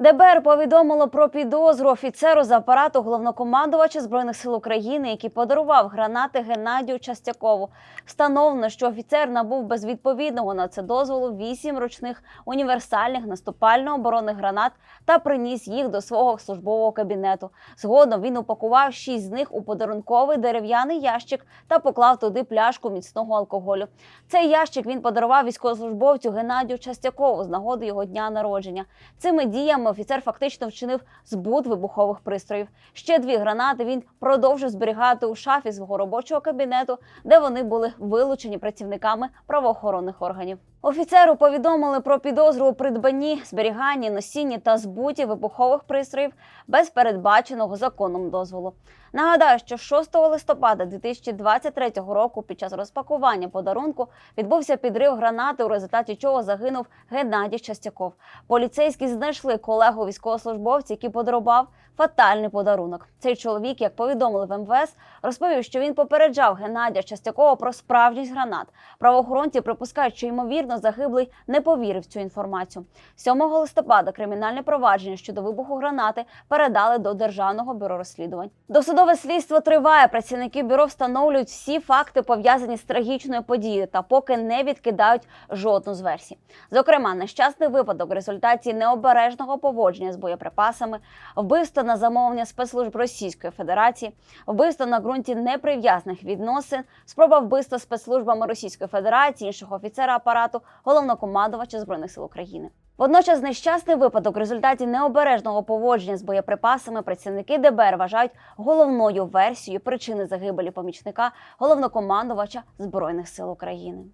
ДБР повідомило про підозру офіцеру з апарату головнокомандувача збройних сил України, який подарував гранати Геннадію Частякову. Встановлено, що офіцер набув без відповідного на це дозволу вісім ручних універсальних наступально-оборонних гранат та приніс їх до свого службового кабінету. Згодом він упакував шість з них у подарунковий дерев'яний ящик та поклав туди пляшку міцного алкоголю. Цей ящик він подарував військовослужбовцю Геннадію Частякову з нагоди його дня народження. Цими діями офіцер фактично вчинив збут вибухових пристроїв. Ще дві гранати він продовжив зберігати у шафі свого робочого кабінету, де вони були вилучені працівниками правоохоронних органів. Офіцеру повідомили про підозру у придбанні, зберіганні, носінні та збуті вибухових пристроїв без передбаченого законом дозволу. Нагадаю, що 6 листопада 2023 року під час розпакування подарунку відбувся підрив гранати, у результаті чого загинув Геннадій Частяков. Поліцейські знайшли колегу військовослужбовця, який подарував фатальний подарунок. Цей чоловік, як повідомили в МВС, розповів, що він попереджав Геннадія Частякова про справжність гранат. Правоохоронці припускають, що ймовірно загиблий не повірив цю інформацію. 7 листопада кримінальне провадження щодо вибуху гранати передали до державного бюро розслідувань. Досудове слідство триває. Працівники бюро встановлюють всі факти пов'язані з трагічною подією та поки не відкидають жодну з версій. Зокрема, нещасний випадок в результаті необережного поводження з боєприпасами, вбивство на замовлення спецслужб Російської Федерації, вбивство на ґрунті неприв'язних відносин, спроба вбивства спецслужбами Російської Федерації, іншого офіцера апарату, головнокомандувача збройних сил України. Водночас нещасний випадок в результаті необережного поводження з боєприпасами працівники ДБР вважають головною версією причини загибелі помічника головнокомандувача збройних сил України.